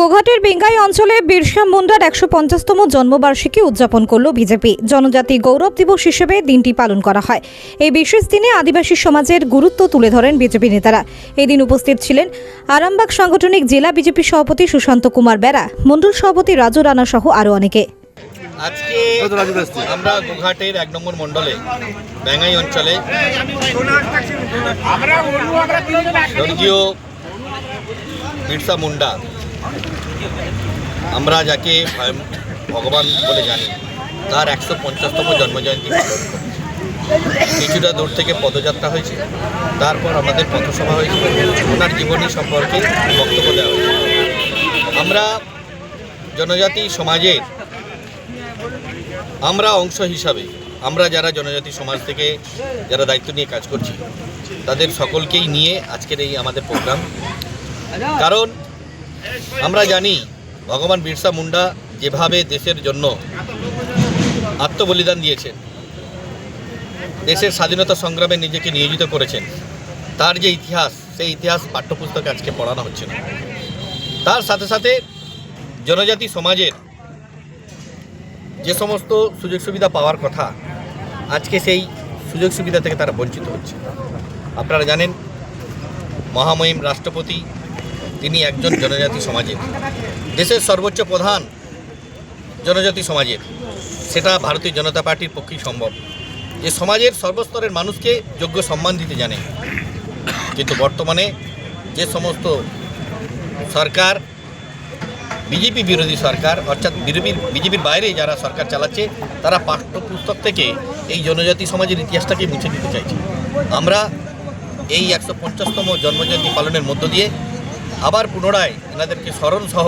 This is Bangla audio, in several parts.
গোঘাটের বেঙ্গাই অঞ্চলে বিরসা মুন্ডার একশো পঞ্চাশতম জন্মবার্ষিকী উদযাপন করল বিজেপি। জনজাতি গৌরব দিবস হিসেবে দিনটি পালন করা হয়। এই বিশেষ দিনে আদিবাসী সমাজের গুরুত্ব তুলে ধরেন বিজেপি নেতারা। এদিন উপস্থিত ছিলেন আরামবাগ সাংগঠনিক জেলা বিজেপি সভাপতি সুশান্ত কুমার বেরা মণ্ডল সভাপতি রাজু রানা সহ আরও অনেকে। আজকে আমরা গোঘাটের এক নম্বর মণ্ডলে ব্যাঙ্গাই অঞ্চলে স্বর্গীয় বিরসা মুন্ডা আমরা যাকে ভগবান বলে জানি, তার একশো পঞ্চাশতম জন্মজয়ন্তী কিছুটা দূর থেকে পদযাত্রা হয়েছে, তারপর আমাদের পথসভা হয়েছে। ওনার জীবনী সম্পর্কে বক্তব্য দেওয়া হয়েছে। আমরা জনজাতি সমাজের আমরা অংশ হিসাবে, আমরা যারা জনজাতি সমাজ থেকে যারা দায়িত্ব নিয়ে কাজ করছি, তাদের সকলকেই নিয়ে আজকের এই আমাদের প্রোগ্রাম। কারণ আমরা জানি ভগবান বিরসা মুন্ডা যেভাবে দেশের জন্য আত্মবলিদান দিয়েছেন, দেশের স্বাধীনতা সংগ্রামে নিজেকে নিয়োজিত করেছেন, তার যে ইতিহাস, সেই ইতিহাস পাঠ্যপুস্তকে আজকে পড়ানো হচ্ছে না। তার সাথে সাথে জনজাতি সমাজের যে সমস্ত সুযোগ সুবিধা পাওয়ার কথা আজকে সেই সুযোগ সুবিধা থেকে তারা বঞ্চিত হচ্ছে। আপনারা জানেন, মহামহিম রাষ্ট্রপতি তিনি একজন জনজাতি সমাজের, দেশের সর্বোচ্চ প্রধান জনজাতি সমাজের। সেটা ভারতীয় জনতা পার্টির পক্ষেই সম্ভব। যে সমাজের সর্বস্তরের মানুষকে যোগ্য সম্মান দিতে জানে। কিন্তু বর্তমানে যে সমস্ত সরকার, বিজেপি বিরোধী সরকার, অর্থাৎ বিরোধী বিজেপির বাইরে যারা সরকার চালাচ্ছে, তারা পাঠ্যপুস্তক থেকে এই জনজাতি সমাজের ইতিহাসটাকে মুছে দিতে চাইছে। আমরা এই একশো পঞ্চাশতম জন্মজয়ন্তী পালনের মধ্য দিয়ে আবার পুনরায় এনাদেরকে স্মরণ সহ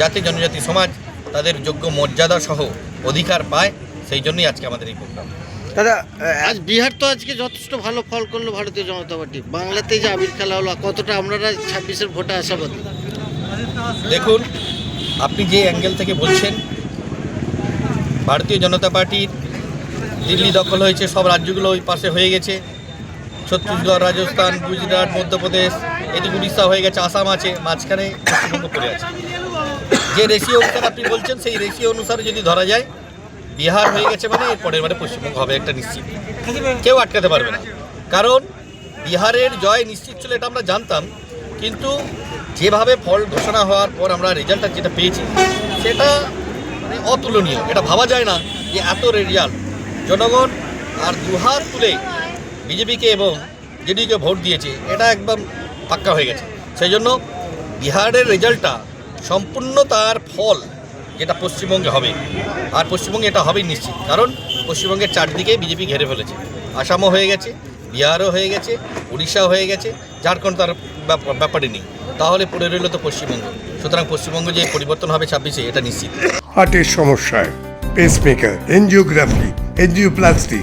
জাতি জনজাতি সমাজ তাদের যোগ্য মর্যাদা সহ অধিকার পায় সেই জন্যই আজকে আমাদের এই প্রোগ্রাম। দাদা আজ বিহার তো আজকে যথেষ্ট ভালো ফল করল ভারতীয় জনতা পার্টি। বাংলাতে যে আবির খেলা হলো কতটা আপনারা ছাব্বিশের ভোটে আশাবাদী? দেখুন আপনি যে অ্যাঙ্গেল থেকে বলছেন ভারতীয় জনতা পার্টির দিল্লি দখল হয়েছে সব রাজ্যগুলো ওই পাশে হয়ে গেছে। ছত্তিশগড়, রাজস্থান, গুজরাট, মধ্যপ্রদেশ, এদিকে উড়িষ্যা হয়ে গেছে, আসাম আছে, মাঝখানে পশ্চিমবঙ্গ পড়ে আছে। যে রেশিও অনুসারে আপনি বলছেন, সেই রেশিও অনুসারে যদি ধরা যায়, বিহার হয়ে গেছে মানে এর পরের মানে পশ্চিমবঙ্গ হবে একটা নিশ্চিত। কেউ আটকাতে পারবে না। কারণ বিহারের জয় নিশ্চিত ছিল, এটা আমরা জানতাম, কিন্তু যেভাবে ফল ঘোষণা হওয়ার পর আমরা রেজাল্টটা যেটা পেয়েছি, সেটা মানে অতুলনীয়। এটা ভাবা যায় না যে এত রেজাল্ট জনগণ আর দুহাত তুলে বিজেপিকে এবং জেডিকে ভোট দিয়েছে, এটা একদম পাক্কা হয়ে গেছে। সেই জন্য বিহারের রেজাল্টটা সম্পূর্ণ তার ফল, যেটা পশ্চিমবঙ্গে হবে। আর পশ্চিমবঙ্গে এটা হবেই নিশ্চিত, কারণ পশ্চিমবঙ্গের চারদিকে বিজেপি ঘেরে ফেলেছে। আসামও হয়ে গেছে, বিহারও হয়ে গেছে, উড়িষ্যাও হয়ে গেছে ঝাড়খণ্ড তার ব্যাপ- ব্যাপারে নেই। তাহলে পড়ে রইল তো পশ্চিমবঙ্গ। সুতরাং পশ্চিমবঙ্গ যে পরিবর্তন হবে ছাব্বিশে, এটা নিশ্চিত। হার্টের সমস্যায় পেসমেকার এনজিওগ্রাফি এনজিওপ্লাস্টি